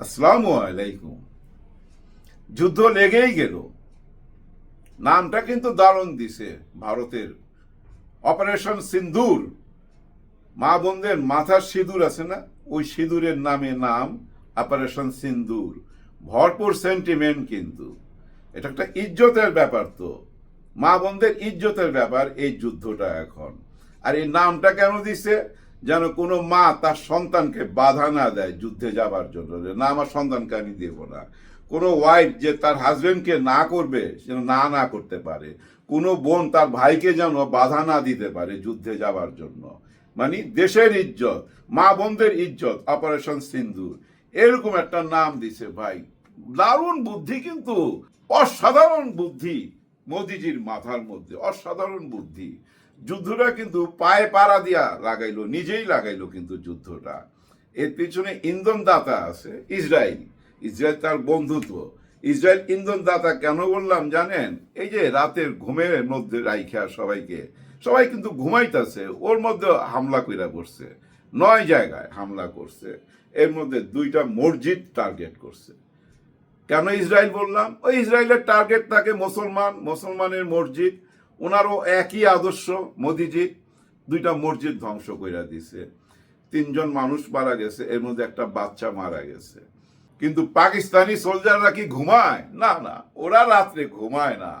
আসসালামু আলাইকুম। যুদ্ধ লেগেই গেল। নামটা কিন্তু দারুণ দিছে ভারতের অপারেশন সিন্দুর। মা বোনদের মাথার সিঁদুর আছে না? ওই সিঁদুরের নামে নাম অপারেশন সিন্দুর। ভরপুর সেন্টিমেন্ট কিন্তু। এটা একটা ইজ্জতের ব্যাপার তো। মা বোনদের ইজ্জতের ব্যাপার এই যুদ্ধটা এখন। আর এই নামটা কেন দিছে? যেন কোনো মা তার সন্তানকে বাধা না দেয় যুদ্ধে যাবার জন্য না, আমার সন্তানকে আমি দেবো না। কোনো ওয়াইফ যে তার হাজবেন্ডকে না করবে যেন না না করতে পারে। কোনো বোন তার ভাইকে যেন বাধা না দিতে পারে যুদ্ধে যাবার জন্য। মানে দেশের ইজ্জত, মা বোনদের ইজ্জত অপারেশন সিন্দুর, এরকম একটা নাম দিছে ভাই। দারুণ বুদ্ধি কিন্তু, অসাধারণ বুদ্ধি মোদিজির মাথার মধ্যে, অসাধারণ বুদ্ধি। যুদ্ধটা কিন্তু পায়ে পাড়া দিয়া লাগাইলো, নিজেই লাগাইলো কিন্তু যুদ্ধটা। এর পিছনে ইন্ধন দাতা আছে ইসরায়েল ইসরায়েল তার বন্ধুত্ব। ইসরায়েল ইন্ধন দাতা কেন বললাম জানেন? এই যে রাতের ঘুমের মধ্যে রাইখা সবাইকে, সবাই কিন্তু ঘুমাইতেছে, ওর মধ্যে হামলা কইরা করছে। নয় জায়গায় হামলা করছে, এর মধ্যে দুইটা মসজিদ টার্গেট করছে। কেন ইসরায়েল বললাম? ওই ইসরায়েলের টার্গেট থাকে মুসলমান, মুসলমানের মসজিদ ওনারও একই আদর্শ মোদিজির দুইটা মসজিদ ধ্বংস কইরা দিছে। তিনজন মানুষ মারা গেছে, এর মধ্যে একটা বাচ্চা মারা গেছে। কিন্তু পাকিস্তানি সোলজাররা কি ঘুমায়? না না, ওরা রাত্রে ঘুমায় না।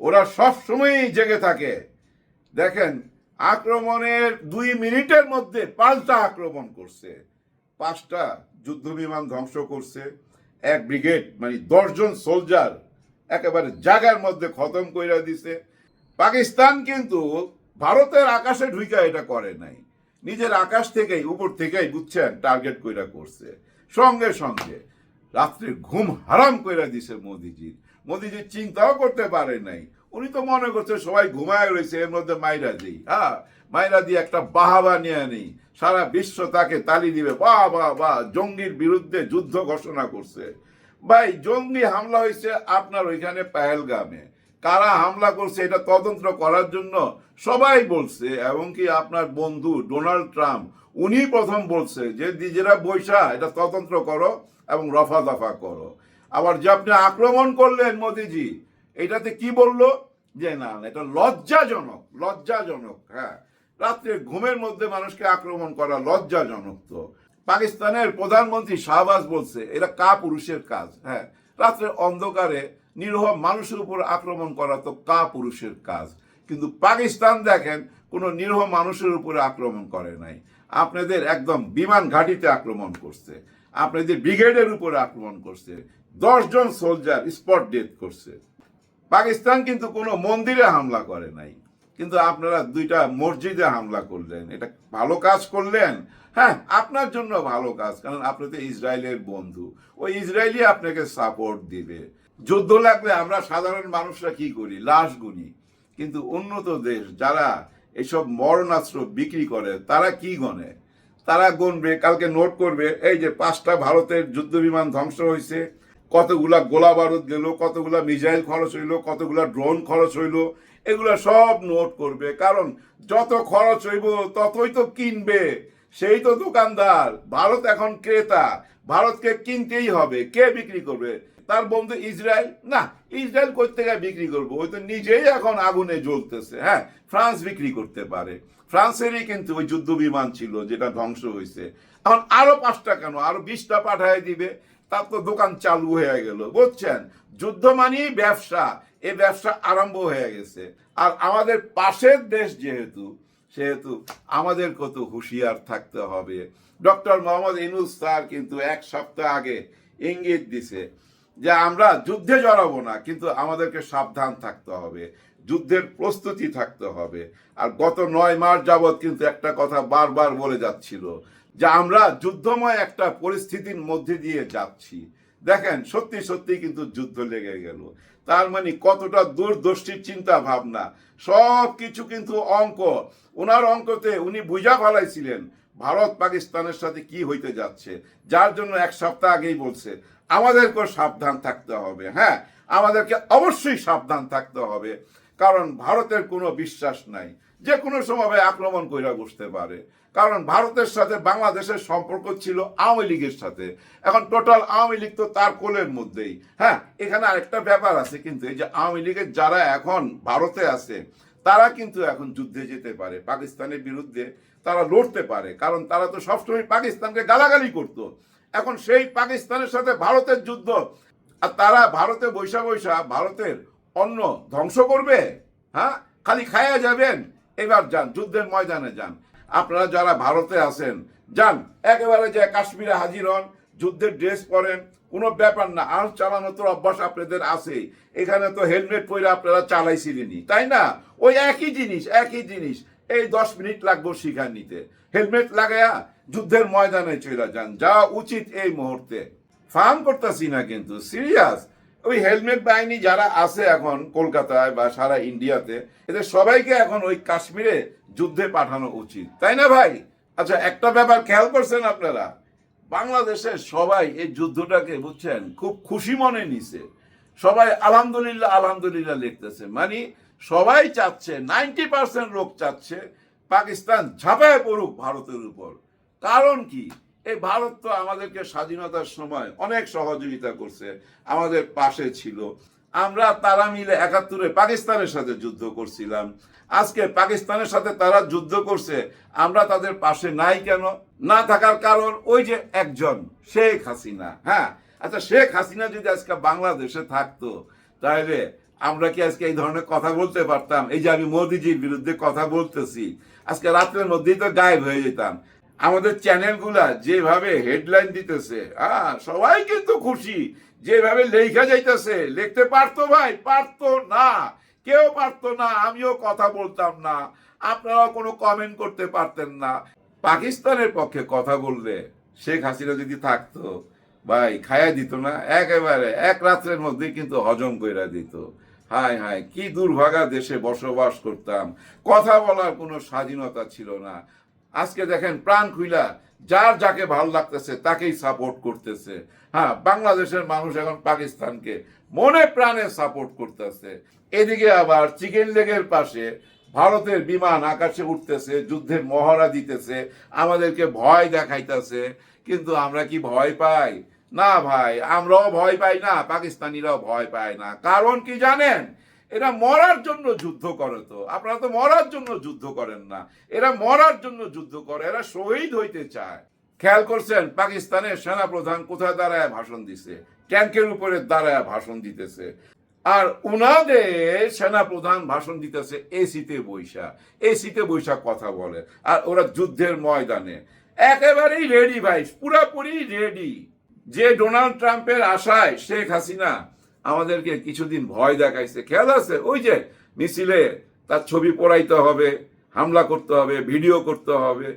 ওরা সব সময়ই জেগে থাকে। দেখেন, আক্রমণের দুই মিনিটের মধ্যে পাল্টা আক্রমণ করছে। পাঁচটা যুদ্ধ বিমান ধ্বংস করছে। এক ব্রিগেড মানে দশজন সোলজার একেবারে জায়গার মধ্যে খতম কইরা দিছে। পাকিস্তান কিন্তু ভারতের আকাশে ঢুইকা এটা করে নাই। নিজের আকাশ থেকেই, উপর থেকেই বুঝছেন টার্গেট কইরা করছে। সঙ্গে সঙ্গে রাত্রে ঘুম হারাম কইরা দিছে মোদিজি মোদিজি চিন্তাও করতে পারে নাই। উনি তো মনে করছে সবাই ঘুমায় রয়েছে এর মধ্যে মাইরা দিই। হ্যাঁ মাইরা দিয়ে একটা বাহাবা নিয়ে নেই। সারা বিশ্ব তাকে তালি দিবে। বাহ বাহ বাহ জঙ্গির বিরুদ্ধে যুদ্ধ ঘোষণা করছে। ভাই, জঙ্গি হামলা হয়েছে আপনার ওইখানে পাহেলগামে। কারা হামলা করছে, এটা তদন্ত করার জন্য সবাই বলছে, এবং কি আপনার বন্ধু ডোনাল্ড ট্রাম্প, উনি প্রথম বলছে যে, নিজেরা বৈশা, এটা তদন্ত করো এবং রফা দফা করো। আবার যে আপনি আক্রমণ করলেন মোদিজি, এটাতে কি বলল? যে না এটা লজ্জাজনক লজ্জাজনক হ্যাঁ। রাত্রে ঘুমের মধ্যে মানুষকে আক্রমণ করা লজ্জাজনক তো। পাকিস্তানের প্রধানমন্ত্রী শাহবাজ বলছে এটা কা পুরুষের কাজ হ্যাঁ। রাত্রে অন্ধকারে নিরহ মানুষের উপর আক্রমণ করা তো কা পুরুষের কাজ। কিন্তু পাকিস্তান দেখেন, কোনো নিরহ মানুষের উপরে আক্রমণ করে নাই। আপনাদের একদম বিমান ঘাঁটিতে আক্রমণ করছে। আপনাদের ব্রিগেডের উপরে আক্রমণ করছে। দশজন সোলজার স্পট ডেথ করছে। পাকিস্তান কিন্তু কোনো মন্দিরে হামলা করে নাই। কিন্তু আপনারা দুইটা মসজিদে হামলা করলেন। এটা ভালো কাজ করলেন। হ্যাঁ আপনার জন্য ভালো কাজ, কারণ আপনি তো ইসরায়েলের বন্ধু। ওই ইসরায়েলই আপনাকে সাপোর্ট দিবে। যুদ্ধ লাগলে আমরা সাধারণ মানুষরা কি করি? লাশ গুনি। কিন্তু উন্নত দেশ যারা এসব মরণাস্ত্র বিক্রি করে, তারা কি গনে? তারা গণবে কালকে নোট করবে, এই যে পাঁচটা ভারতের যুদ্ধ বিমান ধ্বংস হয়েছে কতগুলা গোলা বারুদ গেল, কতগুলা মিসাইল খরচ হইল, কতগুলা ড্রোন খরচ হইল, এগুলো সব নোট করবে। কারণ যত খরচ হইব, ততই তো কিনবে। সেই তো দোকানদার। ভারত এখন ক্রেতা। ভারতকে কিনতেই হবে। কে বিক্রি করবে? তার বন্ধু ইসরায়েল, না, ইসরায়েল কই থেকে বিক্রি করব? ওই তো নিজেই এখন আগুনে জ্বলতেছে হ্যাঁ ফ্রান্স বিক্রি করতে পারে। ফ্রান্সেরই কিন্তু ওই যুদ্ধ বিমান ছিল, যেটা ধ্বংস হয়েছে এখন আরও পাঁচটা কেন? আরও বিশটা পাঠায় দিবে? তার তো দোকান চালু হয়ে গেল, বুঝছেন? যুদ্ধ মানেই ব্যবসা, এই ব্যবসা আরম্ভ হয়ে গেছে। আর আমাদের পাশের দেশ যেহেতু, সেহেতু আমাদের কত হুঁশিয়ার থাকতে হবে। ডক্টর মোহাম্মদ ইনুস স্যার কিন্তু এক সপ্তাহ আগে ইঙ্গিত দিছে যে আমরা যুদ্ধে জড়াবো না, কিন্তু আমাদেরকে সাবধান থাকতে হবে, যুদ্ধের প্রস্তুতি থাকতে হবে। আর গত নয় মাস যাবৎ কিন্তু একটা কথা বারবার বলে যাচ্ছিল যে আমরা যুদ্ধময় একটা পরিস্থিতির মধ্যে দিয়ে যাচ্ছি। দেখেন, সত্যি সত্যি কিন্তু যুদ্ধ লেগে গেল। তার মানে কতটা দূরদর্শীর চিন্তা ভাবনা। সব কিছু কিন্তু অঙ্ক। ওনার অঙ্কতে উনি বুঝা ফেলাইছিলেন, ভারত পাকিস্তানের সাথে কি হইতে যাচ্ছে। যার জন্য এক সপ্তাহ আগেই বলছে আমাদেরকেও সাবধান থাকতে হবে হ্যাঁ? আমাদেরকে অবশ্যই সাবধান থাকতে হবে, কারণ ভারতের কোনো বিশ্বাস নাই। যে কোনো সময় আক্রমণ কইরা বসতে পারে। কারণ ভারতের সাথে বাংলাদেশের সম্পর্ক ছিল আওয়ামী লীগের সাথে। এখন টোটাল আওয়ামী লীগ তো তার কোলের মধ্যেই হ্যাঁ? এখানে আরেকটা ব্যাপার আছে কিন্তু, এই যে আওয়ামী লীগের যারা এখন ভারতে আছে, তারা কিন্তু এখন যুদ্ধে যেতে পারে, পাকিস্তানের বিরুদ্ধে তারা লড়তে পারে। কারণ তারা তো সবসময় পাকিস্তানকে গালাগালি করতো। এখন সেই পাকিস্তানের সাথে ভারতের যুদ্ধ। আর তারা ভারতে বৈশা বৈশা ভারতের অন্ন ধ্বংস করবে? হ্যাঁ? খালি খায়া যাবেন? এবার যান, যুদ্ধের ময়দানে যান। আপনারা যারা ভারতে আছেন, যান। একেবারে যে কাশ্মীরে হাজির হন, যুদ্ধের ড্রেস পরেন, কোনো ব্যাপার না। আর চালানো তো অভ্যাস আপনাদের আছে এখানে তো হেলমেট পরে আপনারা চালাইছিলেনই, তাই না? ওই একই জিনিস একই জিনিস। এই দশ মিনিট লাগবো শিখার নিতে। হেলমেট লাগায়া যুদ্ধের ময়দানে চলে যান। যা উচিত এই মুহূর্তে। ফার্ম করতেছি না কিন্তু, সিরিয়াস। ওই হেলমেট বাহিনী যারা আছে এখন কলকাতায় বা সারা ইন্ডিয়াতে, এদের সবাইকে এখন ওই কাশ্মীরে যুদ্ধে পাঠানো উচিত। তাই না ভাই? আচ্ছা একটা ব্যাপার খেয়াল করছেন আপনারা? বাংলাদেশের সবাই এই যুদ্ধটাকে, বুঝছেন, খুব খুশি মনে নিছে। সবাই আলহামদুলিল্লাহ আলহামদুলিল্লাহ লিখতেছে। মানে সবাই চাচ্ছে, নাইনটি পার্সেন্ট লোক চাচ্ছে পাকিস্তান ঝাঁপায় পড়ুক ভারতের উপর। কারণ কি? এই ভারত তো আমাদেরকে স্বাধীনতার সময় অনেক সহযোগিতা করছে, আমাদের পাশে ছিল। আমরা তারা মিলে একাত্তরে পাকিস্তানের সাথে যুদ্ধ করছিলাম। আজকে পাকিস্তানের সাথে তারা যুদ্ধ করছে, আমরা তাদের পাশে নাই কেন? না থাকার কারণ ওই যে একজন, শেখ হাসিনা। হ্যাঁ আচ্ছা শেখ হাসিনা যদি আজকে বাংলাদেশে থাকতো, তাহলে আমরা কি আজকে এই ধরনের কথা বলতে পারতাম? এই যে আমি মোদিজির বিরুদ্ধে কথা বলতেছি, আজকে রাত্রের মধ্যেই তো গায়েব হয়ে যেতাম। আমাদের চ্যানেলগুলা যেভাবে হেডলাইন দিতেছে হ্যাঁ সবাই কিন্তু খুশি। যেভাবে লেখা যাইতেছে, লিখতে পারতো ভাই, পারতো না। কেউ পারতো না, আমিও কথা বলতাম না। আপনারা কোনো কমেন্ট করতে পারতেন না। পাকিস্তানের পক্ষে কথা বললে শেখ হাসিনা যদি থাকতো, ভাই, খায়া দিত না, একেবারে এক রাত্রের মধ্যে কিন্তু হজম কইরা দিত। হায় হায়, কি দুর্ভাগা দেশে বসবাস করতাম। কথা বলার কোনো স্বাধীনতা ছিল না। আজকে দেখেন প্রাণ খুইলা, যার যাকে ভালো লাগতেছে তাকেই সাপোর্ট করতেছে। হ্যাঁ বাংলাদেশের মানুষ এখন পাকিস্তানকে মনে প্রাণে সাপোর্ট করতেছে। এদিকে আবার চিকেন লেগের পাশে ভারতের বিমান আকাশে উঠতেছে, যুদ্ধের মহড়া দিতেছে, আমাদেরকে ভয় দেখাইতেছে। কিন্তু আমরা কি ভয় পাই? না ভাই, আমরাও ভয় পাই না, পাকিস্তানিরাও ভয় পায় না। কারণ কি জানেন? এরা মরার জন্য যুদ্ধ করে তো। আপনারা তো মরার জন্য যুদ্ধ করেন না। এরা মরার জন্য যুদ্ধ করে, এরা শহীদ হইতে চায়। খেয়াল করছেন, পাকিস্তানের সেনাপ্রধান কোথায় দাঁড়ায় ভাষণ দিছে? ট্যাঙ্কের উপরে দাঁড়ায় ভাষণ দিতেছে। আর উনাদের সেনাপ্রধান ভাষণ দিতেছে এসিতে বৈশা। এসিতে বৈশা কথা বলে। আর ওরা যুদ্ধের ময়দানে। একেবারেই রেডি ভাই, পুরাপুরি রেডি যে ডোনাল্ড ট্রাম্পের আশায় শেখ হাসিনা আমাদেরকে কিছুদিন ভয় দেখাইছে। খেয়াল আছে? ওই যে মিছিলে তার ছবি পড়াইতে হবে, হামলা করতে হবে, ভিডিও করতে হবে।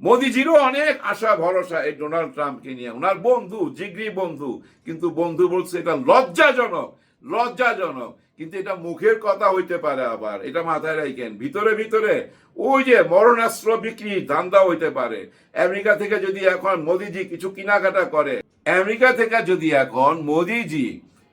মোদিজিরও অনেক আশা, ভরসা এই ডোনাল্ড ট্রাম্পকে নিয়ে। ওনার বন্ধু, জিগরি বন্ধু, কিন্তু বন্ধু বলছে এটা লজ্জাজনক লজ্জাজনক। কিন্তু এটা মুখের কথা হইতে পারে আবার, এটা মাথায় রাখেন। ভিতরে ভিতরে ওই যে মরণাস্ত্র বিক্রি ধান্দা হইতে পারে। আমেরিকা থেকে যদি এখন মোদিজি কিছু কেনাকাটা করে, আমেরিকা থেকে যদি এখন মোদিজি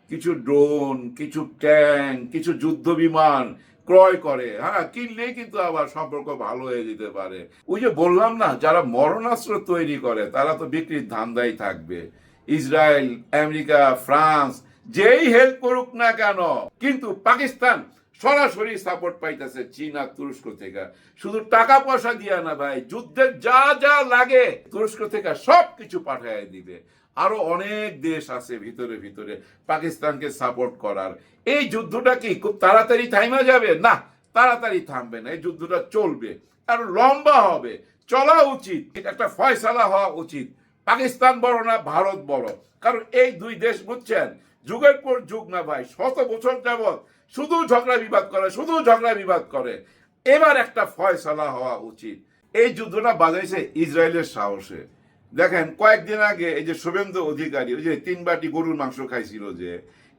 কিছু ড্রোন, কিছু ট্যাঙ্ক, কিছু যুদ্ধ বিমান ক্রয় করে। হ্যাঁ কিনলেই কিন্তু আবার সম্পর্ক ভালো হয়ে যেতে পারে। ওই যে বললাম না, যারা মরণাস্ত্র তৈরি করে, তারা তো বিক্রির ধান্দাই থাকবে। ইসরায়েল, আমেরিকা, ফ্রান্স, যেই হেল্প করুক না কেন, কিন্তু পাকিস্তান সরাসরি সাপোর্ট পাইতেছে চীন আর তুরস্ক থেকে। শুধু টাকা পয়সা দিয়া না ভাই যুদ্ধের যা যা লাগে, তুরস্ক থেকে সব কিছু পাঠায় দিবে। আরও অনেক দেশ আছে ভিতরে ভিতরে পাকিস্তানকে সাপোর্ট করার। এই যুদ্ধটা কি খুব তাড়াতাড়ি থাইমা যাবে? না, তাড়াতাড়ি থামবে না, এই যুদ্ধটা চলবে। আর লম্বা হবে, চলা উচিত, একটা ফয়সালা হওয়া উচিত। পাকিস্তান বড় না, ভারত বড়। কারণ এই দুই দেশ বুঝছেন, যুগের পর যুগ না ভাই, শত বছর যাবৎ শুধু ঝগড়া বিবাদ করে, শুধু ঝগড়া বিবাদ করে। এবার একটা ফয়সালা হওয়া উচিত। এই যুদ্ধটা বাজাইছে ইসরায়েলের সাহসে। দেখেন, কয়েকদিন আগে এই যে শুভেন্দু অধিকারী, ওই যে তিন বাটি গরুর মাংস খাইছিল যে,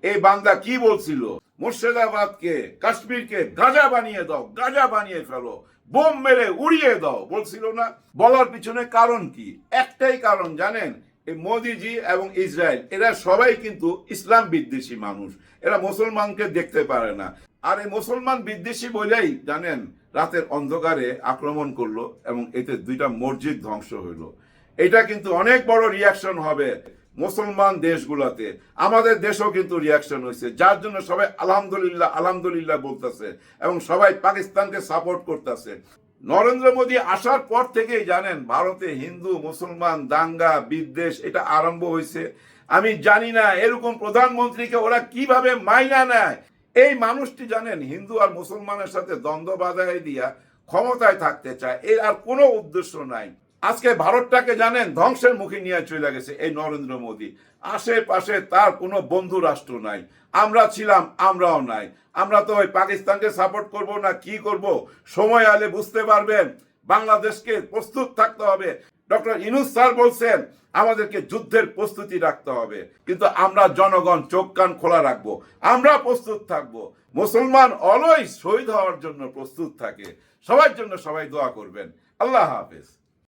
এই বান্দা কি বলছিল? মুর্শিদাবাদকে, কাশ্মীরকে গাজা বানিয়ে দাও, গাজা বানিয়ে ফেলো, বোম মেরে উড়িয়ে দাও, বলছিল না? বলার পিছনে কারণ কি? একটাই কারণ, জানেন? এই মোদিজি এবং ইসরায়েল, এরা সবাই কিন্তু ইসলাম বিদ্বেষী মানুষ, এরা মুসলমানকে দেখতে পারে না। আর এই মুসলমান বিদ্বেষী বলেই, জানেন, রাতের অন্ধকারে আক্রমণ করল এবং এতে দুইটা মসজিদ ধ্বংস হইল। এটা কিন্তু অনেক বড় রিয়াকশন হবে মুসলমান দেশগুলোতে। আমাদের দেশেও কিন্তু রিয়াকশন হয়েছে, যার জন্য সবাই আলহামদুলিল্লাহ আলহামদুলিল্লাহ বলতেছে এবং সবাই পাকিস্তানকে সাপোর্ট করতেছে। নরেন্দ্র মোদী আসার পর থেকেই জানেন, ভারতে হিন্দু, মুসলমান, দাঙ্গা, বিদ্বেষ, এটা আরম্ভ হয়েছে। আমি জানি না এরকম প্রধানমন্ত্রীকে ওরা কীভাবে মাইনা নেয়। এই মানুষটি জানেন, হিন্দু আর মুসলমানের সাথে দ্বন্দ্ব বাধায় দিয়া ক্ষমতায় থাকতে চায়, এর আর কোনো উদ্দেশ্য নাই। আজকে ভারতটাকে জানেন ধ্বংসের মুখে নিয়ে চলে গেছে এই নরেন্দ্র মোদী। আশেপাশে তার কোনো বন্ধু রাষ্ট্র নাই। আমরা ছিলাম, আমরাও নাই। আমরা তো ওই পাকিস্তানকে সাপোর্ট করব না কি করব? সময় আলে বুঝতে পারবেন, বাংলাদেশকে প্রস্তুত থাকতে হবে। ডক্টর ইনুস স্যার বলছেন, আমাদেরকে যুদ্ধের প্রস্তুতি রাখতে হবে। কিন্তু আমরা জনগণ চোখ কান খোলা রাখব। আমরা প্রস্তুত থাকব। মুসলমান অলওয়েজ শহীদ হওয়ার জন্য প্রস্তুত থাকে। সবার জন্য সবাই দোয়া করবেন। আল্লাহ হাফেজ।